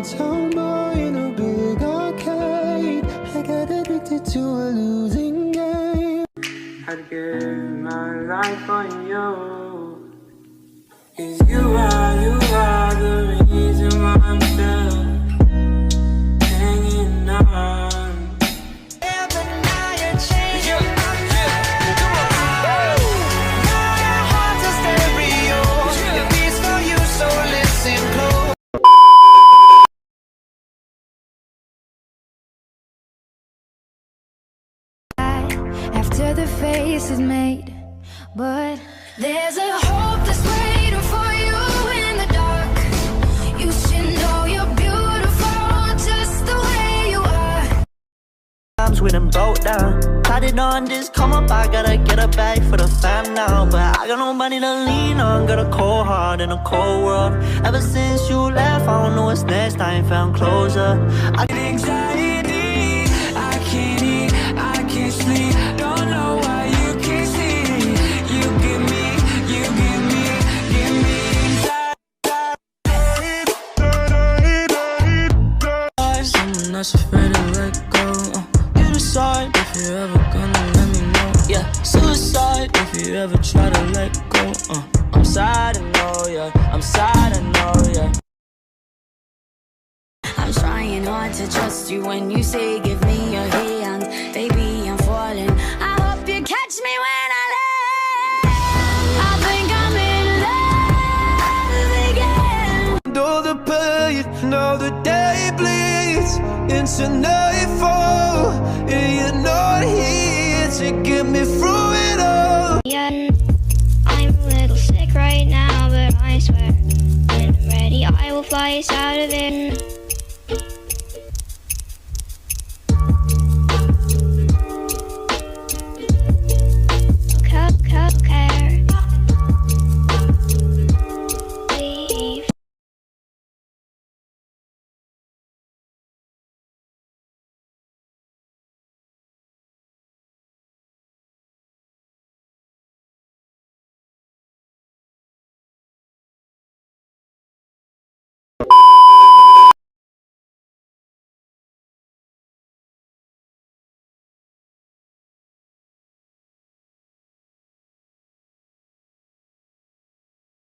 downtown bar in a big arcade. I got addicted to a losing game. I'd give my life for you. Cause you are. After the face is made. But there's a hope that's waiting for you in the dark. You should know you're beautiful just the way you are. times we done broke down. It on this come up, I gotta get a bag for the fam now. But I got nobody to lean on, got a cold heart in a cold world. Ever since you left, I don't know what's next, I ain't found closure. I that's afraid to let go. Uh, you decide if you're ever gonna let me know. Yeah, suicide if you ever try to let go. Uh, I'm sad, I know, yeah. I'm sad, I know, yeah. I'm trying hard to trust you when you say give me your hand. Baby, I'm falling. I hope you catch me when I land. I think I'm in love again. Know the pain, know the day bleeds into nightfall, and you're not here to get me through it all. Yeah, I'm a little sick right now, but I swear when I'm ready, I will fly us out of it.